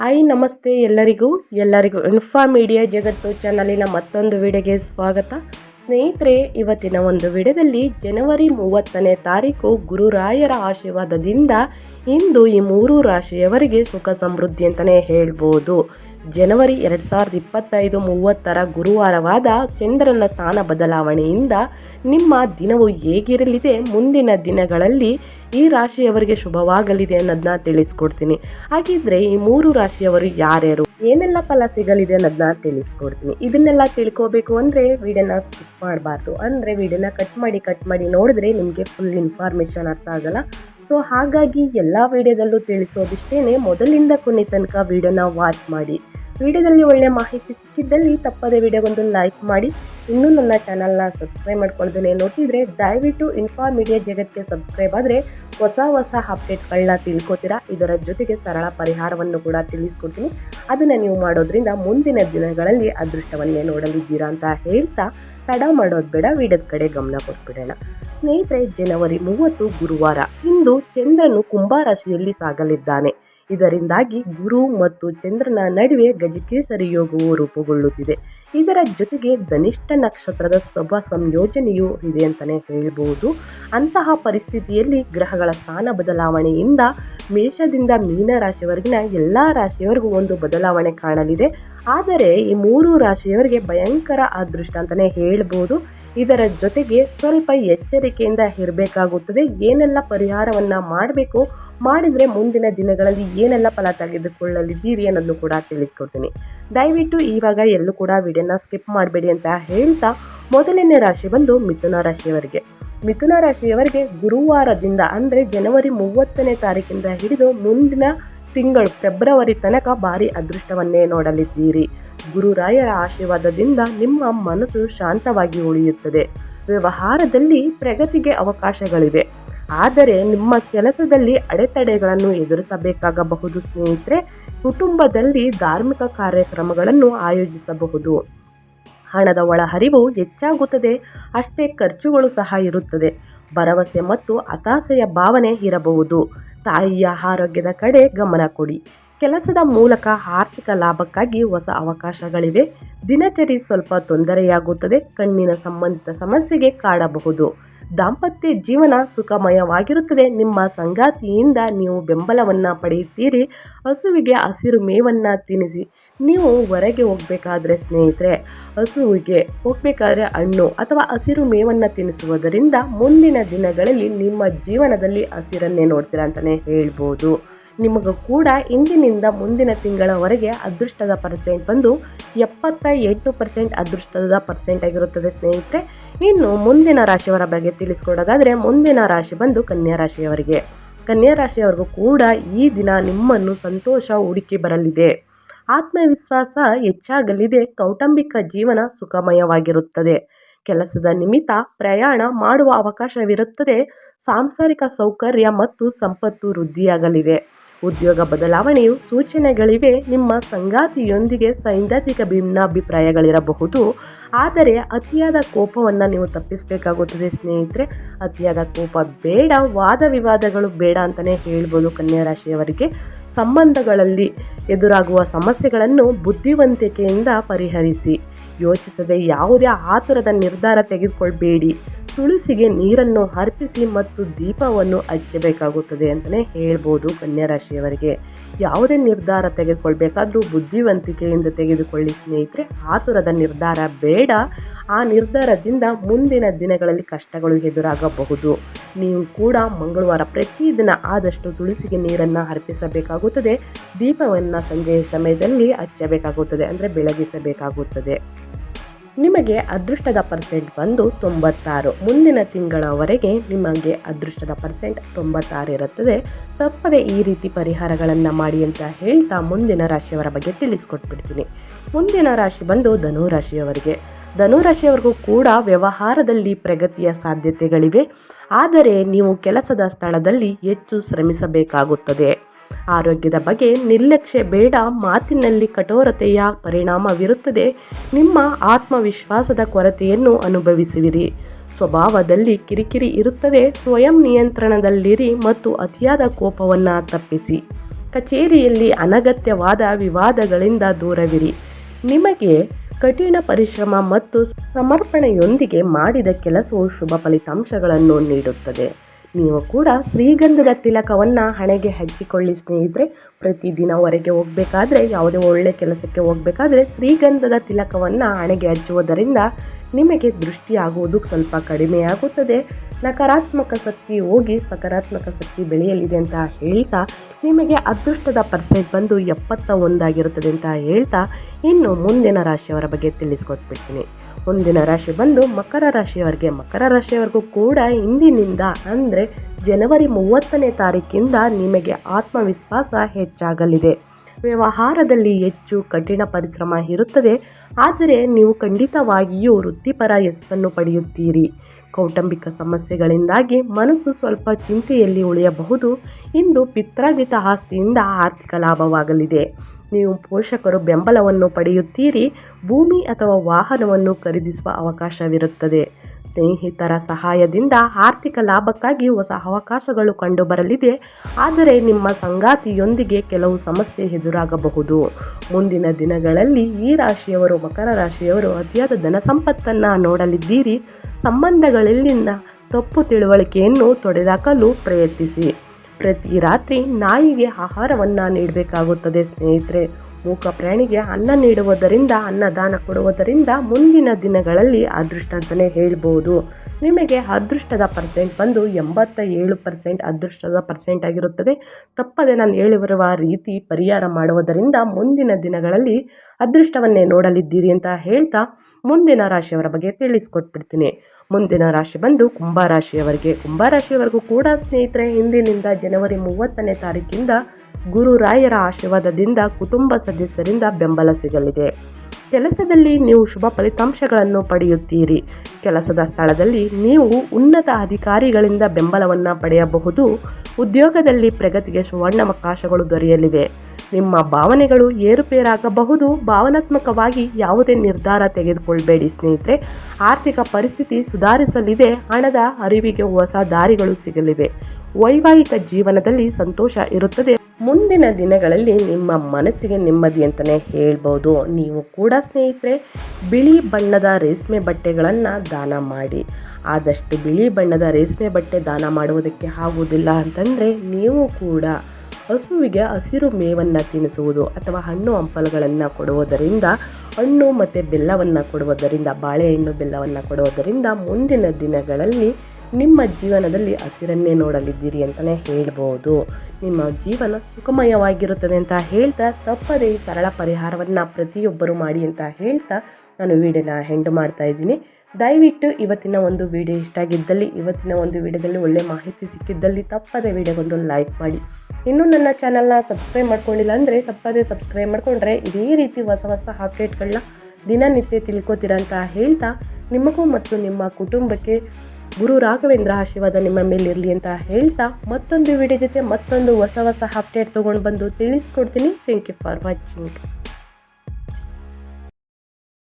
Hi, ನಮಸ್ತೆ ಎಲ್ಲರಿಗೂ. ಎಲ್ಲರಿಗೂ ಇನ್ಫಾ ಮೀಡಿಯಾ ಜಗತ್ತು ಚಾನಲಿನ ಮತ್ತೊಂದು ವಿಡಿಯೋಗೆ ಸ್ವಾಗತ. ಸ್ನೇಹಿತರೆ, ಇವತ್ತಿನ ಒಂದು ವಿಡಿಯೋದಲ್ಲಿ ಜನವರಿ ಮೂವತ್ತನೇ ತಾರೀಕು ಗುರುರಾಯರ ಆಶೀರ್ವಾದದಿಂದ ಇಂದು ಈ ಮೂರು ರಾಶಿಯವರಿಗೆ ಸುಖ ಸಮೃದ್ಧಿ ಅಂತಲೇ ಹೇಳ್ಬೋದು. ಜನವರಿ ಎರಡು ಸಾವಿರದ ಇಪ್ಪತ್ತೈದು ಮೂವತ್ತರ ಗುರುವಾರವಾದ ಚಂದ್ರನ ಸ್ಥಾನ ಬದಲಾವಣೆಯಿಂದ ನಿಮ್ಮ ದಿನವು ಹೇಗಿರಲಿದೆ? ಮುಂದಿನ ದಿನಗಳಲ್ಲಿ ಈ ರಾಶಿಯವರಿಗೆ ಶುಭವಾಗಲಿದೆ ಅನ್ನೋದನ್ನ ತಿಳಿಸ್ಕೊಡ್ತೀನಿ. ಹಾಗಿದ್ರೆ ಈ ಮೂರು ರಾಶಿಯವರು ಯಾರ್ಯಾರು? ಏನೆಲ್ಲ ಫಲ ಸಿಗಲಿದೆ ಅನ್ನೋದನ್ನ ತಿಳಿಸ್ಕೊಡ್ತೀನಿ. ಇದನ್ನೆಲ್ಲ ತಿಳ್ಕೋಬೇಕು ಅಂದರೆ ವಿಡಿಯೋನ ಸ್ಕಿಪ್ ಮಾಡಬಾರ್ದು. ಅಂದರೆ ವಿಡಿಯೋನ ಕಟ್ ಮಾಡಿ ಕಟ್ ಮಾಡಿ ನೋಡಿದ್ರೆ ನಿಮಗೆ ಫುಲ್ ಇನ್ಫಾರ್ಮೇಷನ್ ಅರ್ಥ ಆಗಲ್ಲ. ಸೊ ಹಾಗಾಗಿ ಎಲ್ಲ ವಿಡಿಯೋದಲ್ಲೂ ತಿಳಿಸೋದಿಷ್ಟೇ ಮೊದಲಿಂದ ಕೊನೆ ತನಕ ವಿಡಿಯೋನ ವಾಚ್ ಮಾಡಿ. ವಿಡಿಯೋದಲ್ಲಿ ಒಳ್ಳೆ ಮಾಹಿತಿ ಸಿಕ್ಕಿದ್ದಲ್ಲಿ ತಪ್ಪದೆ ವಿಡಿಯೋಗೊಂದು ಲೈಕ್ ಮಾಡಿ. ಇನ್ನೂ ನನ್ನ ಚಾನಲ್ನ ಸಬ್ಸ್ಕ್ರೈಬ್ ಮಾಡ್ಕೊಳ್ದೇ ನೋಡ್ತಿದ್ರೆ ದಯವಿಟ್ಟು ಇನ್ಫಾ ಮೀಡಿಯಾ ಜಗತ್ತಿಗೆ ಸಬ್ಸ್ಕ್ರೈಬ್ ಆದರೆ ಹೊಸ ಹೊಸ ಅಪ್ಡೇಟ್ಸ್ಗಳನ್ನ ತಿಳ್ಕೊತೀರಾ? ಇದರ ಜೊತೆಗೆ ಸರಳ ಪರಿಹಾರವನ್ನು ಕೂಡ ತಿಳಿಸ್ಕೊಡ್ತೀನಿ. ಅದನ್ನು ನೀವು ಮಾಡೋದ್ರಿಂದ ಮುಂದಿನ ದಿನಗಳಲ್ಲಿ ಅದೃಷ್ಟವನ್ನೇ ನೋಡಲಿದ್ದೀರಾ ಅಂತ ಹೇಳ್ತಾ ತಡ ಮಾಡೋದು ಬೇಡ, ವಿಡಿಯೋದ ಕಡೆ ಗಮನ ಕೊಟ್ಬಿಡೋಣ. ಸ್ನೇಹಿತರೆ, ಜನವರಿ ಮೂವತ್ತು ಗುರುವಾರ. ಇಂದು ಚಂದ್ರನು ಕುಂಭರಾಶಿಯಲ್ಲಿ ಸಾಗಲಿದ್ದಾನೆ. ಇದರಿಂದಾಗಿ ಗುರು ಮತ್ತು ಚಂದ್ರನ ನಡುವೆ ಗಜಕೇಸರಿ ಯೋಗವು ರೂಪುಗೊಳ್ಳುತ್ತಿದೆ. ಇದರ ಜೊತೆಗೆ ಧನಿಷ್ಠ ನಕ್ಷತ್ರದ ಸಭಾ ಸಂಯೋಜನೆಯೂ ಇದೆ ಅಂತಲೇ ಹೇಳಬಹುದು ಅಂತಹ ಪರಿಸ್ಥಿತಿಯಲ್ಲಿ ಗ್ರಹಗಳ ಸ್ಥಾನ ಬದಲಾವಣೆಯಿಂದ ಮೇಷದಿಂದ ಮೀನ ರಾಶಿಯವರೆಗಿನ ಎಲ್ಲ ರಾಶಿಯವರಿಗೂ ಒಂದು ಬದಲಾವಣೆ ಕಾಣಲಿದೆ. ಆದರೆ ಈ ಮೂರು ರಾಶಿಯವರಿಗೆ ಭಯಂಕರ ಅದೃಷ್ಟ ಅಂತಲೇ ಹೇಳ್ಬೋದು. ಇದರ ಜೊತೆಗೆ ಸ್ವಲ್ಪ ಎಚ್ಚರಿಕೆಯಿಂದ ಇರಬೇಕಾಗುತ್ತದೆ. ಏನೆಲ್ಲ ಪರಿಹಾರವನ್ನು ಮಾಡಬೇಕು ಮಾಡಿದರೆ ಮುಂದಿನ ದಿನಗಳಲ್ಲಿ ಏನೆಲ್ಲ ಫಲ ತೆಗೆದುಕೊಳ್ಳಲಿದ್ದೀರಿ ಅನ್ನೋದನ್ನು ಕೂಡ ತಿಳಿಸ್ಕೊಡ್ತೀನಿ. ದಯವಿಟ್ಟು ಇವಾಗ ಎಲ್ಲೂ ಕೂಡ ವಿಡಿಯೋನ ಸ್ಕಿಪ್ ಮಾಡಬೇಡಿ ಅಂತ ಹೇಳ್ತಾ ಮೊದಲನೇ ರಾಶಿ ಬಂದು ಮಿಥುನ ರಾಶಿಯವರಿಗೆ. ಮಿಥುನ ರಾಶಿಯವರಿಗೆ ಗುರುವಾರದಿಂದ ಅಂದರೆ ಜನವರಿ ಮೂವತ್ತನೇ ತಾರೀಕಿಂದ ಹಿಡಿದು ಮುಂದಿನ ತಿಂಗಳು ಫೆಬ್ರವರಿ ತನಕ ಭಾರಿ ಅದೃಷ್ಟವನ್ನೇ ನೋಡಲಿದ್ದೀರಿ. ಗುರುರಾಯರ ಆಶೀರ್ವಾದದಿಂದ ನಿಮ್ಮ ಮನಸ್ಸು ಶಾಂತವಾಗಿ ಉಳಿಯುತ್ತದೆ. ವ್ಯವಹಾರದಲ್ಲಿ ಪ್ರಗತಿಗೆ ಅವಕಾಶಗಳಿವೆ. ಆದರೆ ನಿಮ್ಮ ಕೆಲಸದಲ್ಲಿ ಅಡೆತಡೆಗಳನ್ನು ಎದುರಿಸಬೇಕಾಗಬಹುದು ಸ್ನೇಹಿತರೆ, ಕುಟುಂಬದಲ್ಲಿ ಧಾರ್ಮಿಕ ಕಾರ್ಯಕ್ರಮಗಳನ್ನು ಆಯೋಜಿಸಬಹುದು. ಹಣದ ಒಳಹರಿವು ಹೆಚ್ಚಾಗುತ್ತದೆ, ಅಷ್ಟೇ ಖರ್ಚುಗಳು ಸಹ ಇರುತ್ತದೆ. ಭರವಸೆ ಮತ್ತು ಹತಾಸೆಯ ಭಾವನೆ ಇರಬಹುದು. ತಾಯಿಯ ಆರೋಗ್ಯದ ಕಡೆ ಗಮನ ಕೊಡಿ. ಕೆಲಸದ ಮೂಲಕ ಆರ್ಥಿಕ ಲಾಭಕ್ಕಾಗಿ ಹೊಸ ಅವಕಾಶಗಳಿವೆ. ದಿನಚರಿ ಸ್ವಲ್ಪ ತೊಂದರೆಯಾಗುತ್ತದೆ, ಕಣ್ಣಿನ ಸಂಬಂಧಿತ ಸಮಸ್ಯೆಗೆ ಕಾಡಬಹುದು. ದಾಂಪತ್ಯ ಜೀವನ ಸುಖಮಯವಾಗಿರುತ್ತದೆ. ನಿಮ್ಮ ಸಂಗಾತಿಯಿಂದ ನೀವು ಬೆಂಬಲವನ್ನು ಪಡೆಯುತ್ತೀರಿ. ಹಸುವಿಗೆ ಹಸಿರು ಮೇವನ್ನು ತಿನ್ನಿಸಿ. ನೀವು ಹೊರಗೆ ಹೋಗಬೇಕಾದ್ರೆ ಸ್ನೇಹಿತರೆ, ಹಸುವಿಗೆ ಹೋಗಬೇಕಾದ್ರೆ ಹಣ್ಣು ಅಥವಾ ಹಸಿರು ಮೇವನ್ನು ತಿನ್ನಿಸುವುದರಿಂದ ಮುಂದಿನ ದಿನಗಳಲ್ಲಿ ನಿಮ್ಮ ಜೀವನದಲ್ಲಿ ಹಸಿರನ್ನೇ ನೋಡ್ತೀರಾ ಅಂತಲೇ ಹೇಳ್ಬೋದು. ನಿಮಗೂ ಕೂಡ ಇಂದಿನಿಂದ ಮುಂದಿನ ತಿಂಗಳವರೆಗೆ ಅದೃಷ್ಟದ ಪರ್ಸೆಂಟ್ ಬಂದು ಎಪ್ಪತ್ತ ಎಂಟು ಪರ್ಸೆಂಟ್ ಅದೃಷ್ಟದ ಪರ್ಸೆಂಟ್ ಆಗಿರುತ್ತದೆ, ಸ್ನೇಹಿತರೆ. ಇನ್ನು ಮುಂದಿನ ರಾಶಿಯವರ ಬಗ್ಗೆ ತಿಳಿಸ್ಕೊಡೋದಾದರೆ, ಮುಂದಿನ ರಾಶಿ ಬಂದು ಕನ್ಯಾ ರಾಶಿಯವರಿಗೆ. ಕನ್ಯಾ ರಾಶಿಯವರಿಗೂ ಕೂಡ ಈ ದಿನ ನಿಮ್ಮನ್ನು ಸಂತೋಷ ಹುಡುಕಿ ಬರಲಿದೆ. ಆತ್ಮವಿಶ್ವಾಸ ಹೆಚ್ಚಾಗಲಿದೆ, ಕೌಟುಂಬಿಕ ಜೀವನ ಸುಖಮಯವಾಗಿರುತ್ತದೆ. ಕೆಲಸದ ನಿಮಿತ್ತ ಪ್ರಯಾಣ ಮಾಡುವ ಅವಕಾಶವಿರುತ್ತದೆ, ಸಾಂಸಾರಿಕ ಸೌಕರ್ಯ ಮತ್ತು ಸಂಪತ್ತು ವೃದ್ಧಿಯಾಗಲಿದೆ. ಉದ್ಯೋಗ ಬದಲಾವಣೆಯು ಸೂಚನೆಗಳಿವೆ. ನಿಮ್ಮ ಸಂಗಾತಿಯೊಂದಿಗೆ ಸೈದ್ಧಾಂತಿಕ ಭಿನ್ನಾಭಿಪ್ರಾಯಗಳಿರಬಹುದು. ಆದರೆ ಅತಿಯಾದ ಕೋಪವನ್ನು ನೀವು ತಪ್ಪಿಸಬೇಕಾಗುತ್ತದೆ ಸ್ನೇಹಿತರೆ. ಅತಿಯಾದ ಕೋಪ ಬೇಡ, ವಾದ ವಿವಾದಗಳು ಬೇಡ ಅಂತಲೇ ಹೇಳ್ಬೋದು ಕನ್ಯಾ ರಾಶಿಯವರಿಗೆ ಸಂಬಂಧಗಳಲ್ಲಿ ಎದುರಾಗುವ ಸಮಸ್ಯೆಗಳನ್ನು ಬುದ್ಧಿವಂತಿಕೆಯಿಂದ ಪರಿಹರಿಸಿ. ಯೋಚಿಸದೆ ಯಾವುದೇ ಆತುರದ ನಿರ್ಧಾರ ತೆಗೆದುಕೊಳ್ಬೇಡಿ. ತುಳಸಿಗೆ ನೀರನ್ನು ಅರ್ಪಿಸಿ ಮತ್ತು ದೀಪವನ್ನು ಹಚ್ಚಬೇಕಾಗುತ್ತದೆ ಅಂತಲೇ ಹೇಳ್ಬೋದು ರಾಶಿಯವರಿಗೆ ಯಾವುದೇ ನಿರ್ಧಾರ ತೆಗೆದುಕೊಳ್ಬೇಕಾದ್ರೂ ಬುದ್ಧಿವಂತಿಕೆಯಿಂದ ತೆಗೆದುಕೊಳ್ಳಿ ಸ್ನೇಹಿತರೆ, ಆತುರದ ನಿರ್ಧಾರ ಬೇಡ. ಆ ನಿರ್ಧಾರದಿಂದ ಮುಂದಿನ ದಿನಗಳಲ್ಲಿ ಕಷ್ಟಗಳು ಎದುರಾಗಬಹುದು. ನೀವು ಕೂಡ ಮಂಗಳವಾರ ಪ್ರತಿದಿನ ಆದಷ್ಟು ತುಳಸಿಗೆ ನೀರನ್ನು ಅರ್ಪಿಸಬೇಕಾಗುತ್ತದೆ. ದೀಪವನ್ನು ಸಂಜೆಯ ಸಮಯದಲ್ಲಿ ಹಚ್ಚಬೇಕಾಗುತ್ತದೆ, ಅಂದರೆ ಬೆಳಗಿಸಬೇಕಾಗುತ್ತದೆ. ನಿಮಗೆ ಅದೃಷ್ಟದ ಪರ್ಸೆಂಟ್ ಬಂದು ತೊಂಬತ್ತಾರು. ಮುಂದಿನ ತಿಂಗಳವರೆಗೆ ನಿಮಗೆ ಅದೃಷ್ಟದ ಪರ್ಸೆಂಟ್ ತೊಂಬತ್ತಾರು ಇರುತ್ತದೆ. ತಪ್ಪದೆ ಈ ರೀತಿ ಪರಿಹಾರಗಳನ್ನು ಮಾಡಿ ಅಂತ ಹೇಳ್ತಾ ಮುಂದಿನ ರಾಶಿಯವರ ಬಗ್ಗೆ ತಿಳಿಸ್ಕೊಟ್ಬಿಡ್ತೀನಿ. ಮುಂದಿನ ರಾಶಿ ಬಂದು ಧನುರಾಶಿಯವರಿಗೆ. ರಾಶಿಯವರಿಗೆ ಧನು ರಾಶಿಯವರಿಗೂ ಕೂಡ ವ್ಯವಹಾರದಲ್ಲಿ ಪ್ರಗತಿಯ ಸಾಧ್ಯತೆಗಳಿವೆ. ಆದರೆ ನೀವು ಕೆಲಸದ ಸ್ಥಳದಲ್ಲಿ ಹೆಚ್ಚು ಶ್ರಮಿಸಬೇಕಾಗುತ್ತದೆ. ಆರೋಗ್ಯದ ಬಗ್ಗೆ ನಿರ್ಲಕ್ಷ್ಯ ಬೇಡ, ಮಾತಿನಲ್ಲಿ ಕಠೋರತೆಯ ಪರಿಣಾಮವಿರುತ್ತದೆ ನಿಮ್ಮ ಆತ್ಮವಿಶ್ವಾಸದ ಕೊರತೆಯನ್ನು ಅನುಭವಿಸುವಿರಿ. ಸ್ವಭಾವದಲ್ಲಿ ಕಿರಿಕಿರಿ ಇರುತ್ತದೆ. ಸ್ವಯಂ ನಿಯಂತ್ರಣದಲ್ಲಿರಿ ಮತ್ತು ಅತಿಯಾದ ಕೋಪವನ್ನು ತಪ್ಪಿಸಿ. ಕಚೇರಿಯಲ್ಲಿ ಅನಗತ್ಯವಾದ ವಿವಾದಗಳಿಂದ ದೂರವಿರಿ. ನಿಮಗೆ ಕಠಿಣ ಪರಿಶ್ರಮ ಮತ್ತು ಸಮರ್ಪಣೆಯೊಂದಿಗೆ ಮಾಡಿದ ಕೆಲಸವು ಶುಭ ಫಲಿತಾಂಶಗಳನ್ನು ನೀಡುತ್ತದೆ. ನೀವು ಕೂಡ ಶ್ರೀಗಂಧದ ತಿಲಕವನ್ನು ಹಣೆಗೆ ಹಚ್ಚಿಕೊಳ್ಳಿ ಸ್ನೇಹಿತರೆ. ಪ್ರತಿದಿನ ಹೊರಗೆ ಹೋಗಬೇಕಾದ್ರೆ, ಯಾವುದೇ ಒಳ್ಳೆಯ ಕೆಲಸಕ್ಕೆ ಹೋಗಬೇಕಾದ್ರೆ ಶ್ರೀಗಂಧದ ತಿಲಕವನ್ನು ಹಣೆಗೆ ಹಚ್ಚುವುದರಿಂದ ನಿಮಗೆ ದೃಷ್ಟಿಯಾಗುವುದು ಸ್ವಲ್ಪ ಕಡಿಮೆಯಾಗುತ್ತದೆ. ನಕಾರಾತ್ಮಕ ಶಕ್ತಿ ಹೋಗಿ ಸಕಾರಾತ್ಮಕ ಶಕ್ತಿ ಬೆಳೆಯಲಿದೆ ಅಂತ ಹೇಳ್ತಾ, ನಿಮಗೆ ಅದೃಷ್ಟದ ಪರ್ಸೆಂಟ್ ಬಂದು ಎಪ್ಪತ್ತ ಒಂದಾಗಿರುತ್ತದೆ ಅಂತ ಹೇಳ್ತಾ, ಇನ್ನು ಮುಂದಿನ ರಾಶಿಯವರ ಬಗ್ಗೆ ತಿಳಿಸ್ಕೊಟ್ಬಿಡ್ತೀನಿ. ಮುಂದಿನ ರಾಶಿ ಬಂದು ಮಕರ ರಾಶಿಯವರಿಗೆ, ಮಕರ ರಾಶಿಯವರೆಗೂ ಕೂಡ ಇಂದಿನಿಂದ ಅಂದರೆ ಜನವರಿ ಮೂವತ್ತನೇ ತಾರೀಕಿಂದ ನಿಮಗೆ ಆತ್ಮವಿಶ್ವಾಸ ಹೆಚ್ಚಾಗಲಿದೆ. ವ್ಯವಹಾರದಲ್ಲಿ ಹೆಚ್ಚು ಕಠಿಣ ಪರಿಶ್ರಮ ಇರುತ್ತದೆ. ಆದರೆ ನೀವು ಖಂಡಿತವಾಗಿಯೂ ವೃತ್ತಿಪರ ಯಶಸ್ಸನ್ನು ಪಡೆಯುತ್ತೀರಿ. ಕೌಟುಂಬಿಕ ಸಮಸ್ಯೆಗಳಿಂದಾಗಿ ಮನಸ್ಸು ಸ್ವಲ್ಪ ಚಿಂತೆಯಲ್ಲಿ ಉಳಿಯಬಹುದು. ಇಂದು ಪಿತ್ರಾಜಿತ ಆಸ್ತಿಯಿಂದ ಆರ್ಥಿಕ ಲಾಭವಾಗಲಿದೆ. ನೀವು ಪೋಷಕರು ಬೆಂಬಲವನ್ನು ಪಡೆಯುತ್ತೀರಿ, ಭೂಮಿ ಅಥವಾ ವಾಹನವನ್ನು ಖರೀದಿಸುವ ಅವಕಾಶವಿರುತ್ತದೆ. ಸ್ನೇಹಿತರ ಸಹಾಯದಿಂದ ಆರ್ಥಿಕ ಲಾಭಕ್ಕಾಗಿ ಹೊಸ ಅವಕಾಶಗಳು ಕಂಡುಬರಲಿದೆ. ಆದರೆ ನಿಮ್ಮ ಸಂಗಾತಿಯೊಂದಿಗೆ ಕೆಲವು ಸಮಸ್ಯೆ ಎದುರಾಗಬಹುದು. ಮುಂದಿನ ದಿನಗಳಲ್ಲಿ ಈ ರಾಶಿಯವರು, ಮಕರ ರಾಶಿಯವರು ಅತಿಯಾದ ಧನ ಸಂಪತ್ತನ್ನು ನೋಡಲಿದ್ದೀರಿ. ಸಂಬಂಧಗಳಲ್ಲಿನ ತಪ್ಪು ತಿಳುವಳಿಕೆಯನ್ನು ತೊಡೆದಾಕಲು ಪ್ರಯತ್ನಿಸಿ. ಪ್ರತಿ ರಾತ್ರಿ ನಾಯಿಗೆ ಆಹಾರವನ್ನು ನೀಡಬೇಕಾಗುತ್ತದೆ. ಸ್ನೇಹಿತರೆ, ಮೂಕ ಪ್ರಾಣಿಗೆ ಅನ್ನ ನೀಡುವುದರಿಂದ, ಅನ್ನದಾನ ಕೊಡುವುದರಿಂದ ಮುಂದಿನ ದಿನಗಳಲ್ಲಿ ಅದೃಷ್ಟ ಅಂತಲೇ ಹೇಳ್ಬೋದು. ನಿಮಗೆ ಅದೃಷ್ಟದ ಪರ್ಸೆಂಟ್ ಬಂದು ಎಂಬತ್ತ ಏಳು ಪರ್ಸೆಂಟ್ ಅದೃಷ್ಟದ ಪರ್ಸೆಂಟ್ ಆಗಿರುತ್ತದೆ. ತಪ್ಪದೆ ನಾನು ಹೇಳಿರುವ ರೀತಿ ಪರಿಹಾರ ಮಾಡುವುದರಿಂದ ಮುಂದಿನ ದಿನಗಳಲ್ಲಿ ಅದೃಷ್ಟವನ್ನೇ ನೋಡಲಿದ್ದೀರಿ ಅಂತ ಹೇಳ್ತಾ ಮುಂದಿನ ರಾಶಿಯವರ ಬಗ್ಗೆ ತಿಳಿಸ್ಕೊಟ್ಬಿಡ್ತೀನಿ. ಮುಂದಿನ ರಾಶಿ ಬಂದು ಕುಂಭರಾಶಿಯವರಿಗೆ. ಕುಂಭರಾಶಿಯವರೆಗೂ ಕೂಡ ಸ್ನೇಹಿತರೆ ಹಿಂದಿನಿಂದ ಜನವರಿ ಮೂವತ್ತನೇ ತಾರೀಕಿಂದ ಗುರು ರಾಯರ ಆಶೀರ್ವಾದದಿಂದ ಕುಟುಂಬ ಸದಸ್ಯರಿಂದ ಬೆಂಬಲ ಸಿಗಲಿದೆ. ಕೆಲಸದಲ್ಲಿ ನೀವು ಶುಭ ಫಲಿತಾಂಶಗಳನ್ನು ಪಡೆಯುತ್ತೀರಿ. ಕೆಲಸದ ಸ್ಥಳದಲ್ಲಿ ನೀವು ಉನ್ನತ ಅಧಿಕಾರಿಗಳಿಂದ ಬೆಂಬಲವನ್ನು ಪಡೆಯಬಹುದು. ಉದ್ಯೋಗದಲ್ಲಿ ಪ್ರಗತಿಗೆ ಸುವರ್ಣಾವಕಾಶಗಳು ದೊರೆಯಲಿವೆ. ನಿಮ್ಮ ಭಾವನೆಗಳು ಏರುಪೇರಾಗಬಹುದು. ಭಾವನಾತ್ಮಕವಾಗಿ ಯಾವುದೇ ನಿರ್ಧಾರ ತೆಗೆದುಕೊಳ್ಬೇಡಿ ಸ್ನೇಹಿತರೆ. ಆರ್ಥಿಕ ಪರಿಸ್ಥಿತಿ ಸುಧಾರಿಸಲಿದೆ. ಹಣದ ಅರಿವಿಗೆ ಹೊಸ ದಾರಿಗಳು ಸಿಗಲಿವೆ. ವೈವಾಹಿಕ ಜೀವನದಲ್ಲಿ ಸಂತೋಷ ಇರುತ್ತದೆ. ಮುಂದಿನ ದಿನಗಳಲ್ಲಿ ನಿಮ್ಮ ಮನಸ್ಸಿಗೆ ನೆಮ್ಮದಿ ಅಂತಲೇ ಹೇಳ್ಬೋದು. ನೀವು ಕೂಡ ಸ್ನೇಹಿತರೆ, ಬಿಳಿ ಬಣ್ಣದ ರೇಷ್ಮೆ ಬಟ್ಟೆಗಳನ್ನು ದಾನ ಮಾಡಿ. ಆದಷ್ಟು ಬಿಳಿ ಬಣ್ಣದ ರೇಷ್ಮೆ ಬಟ್ಟೆ ದಾನ ಮಾಡುವುದಕ್ಕೆ ಆಗುವುದಿಲ್ಲ ಅಂತಂದರೆ ನೀವು ಕೂಡ ಹಸುವಿಗೆ ಹಸಿರು ಮೇವನ್ನು ತಿನ್ನಿಸುವುದು ಅಥವಾ ಹಣ್ಣು ಹಂಪಲುಗಳನ್ನು ಕೊಡುವುದರಿಂದ, ಹಣ್ಣು ಮತ್ತು ಬೆಲ್ಲವನ್ನು ಕೊಡುವುದರಿಂದ, ಬಾಳೆಹಣ್ಣು ಬೆಲ್ಲವನ್ನು ಕೊಡುವುದರಿಂದ ಮುಂದಿನ ದಿನಗಳಲ್ಲಿ ನಿಮ್ಮ ಜೀವನದಲ್ಲಿ ಹಸಿರನ್ನೇ ನೋಡಲಿದ್ದೀರಿ ಅಂತಲೇ ಹೇಳ್ಬೋದು. ನಿಮ್ಮ ಜೀವನ ಸುಖಮಯವಾಗಿರುತ್ತದೆ ಅಂತ ಹೇಳ್ತಾ, ತಪ್ಪದೇ ಸರಳ ಪರಿಹಾರವನ್ನು ಪ್ರತಿಯೊಬ್ಬರು ಮಾಡಿ ಅಂತ ಹೇಳ್ತಾ ನಾನು ವೀಡಿಯೋನ ಹೆಂಡು ಮಾಡ್ತಾ ಇದ್ದೀನಿ. ದಯವಿಟ್ಟು ಇವತ್ತಿನ ಒಂದು ವಿಡಿಯೋ ಇಷ್ಟ ಆಗಿದ್ದಲ್ಲಿ, ಇವತ್ತಿನ ಒಂದು ವಿಡಿಯೋದಲ್ಲಿ ಒಳ್ಳೆ ಮಾಹಿತಿ ಸಿಕ್ಕಿದ್ದಲ್ಲಿ ತಪ್ಪದೇ ವಿಡಿಯೋಗೊಂದು ಲೈಕ್ ಮಾಡಿ. ಇನ್ನೂ ನನ್ನ ಚಾನಲ್ನ ಸಬ್ಸ್ಕ್ರೈಬ್ ಮಾಡ್ಕೊಂಡಿಲ್ಲ ಅಂದರೆ ತಪ್ಪದೇ ಸಬ್ಸ್ಕ್ರೈಬ್ ಮಾಡಿಕೊಂಡ್ರೆ ಇದೇ ರೀತಿ ಹೊಸ ಹೊಸ ಅಪ್ಡೇಟ್ಗಳನ್ನ ದಿನನಿತ್ಯ ತಿಳ್ಕೊತೀರ ಅಂತ ಹೇಳ್ತಾ, ನಿಮಗೂ ಮತ್ತು ನಿಮ್ಮ ಕುಟುಂಬಕ್ಕೆ ಗುರು ರಾಘವೇಂದ್ರ ಆಶೀರ್ವಾದ ನಿಮ್ಮ ಮೇಲೆ ಇರಲಿ ಅಂತ ಹೇಳ್ತಾ, ಮತ್ತೊಂದು ವಿಡಿಯೋ ಜೊತೆ ಮತ್ತೊಂದು ಹೊಸ ಹೊಸ ಅಪ್ಡೇಟ್ ತೊಗೊಂಡು ಬಂದು ತಿಳಿಸ್ಕೊಡ್ತೀನಿ. Thank you for watching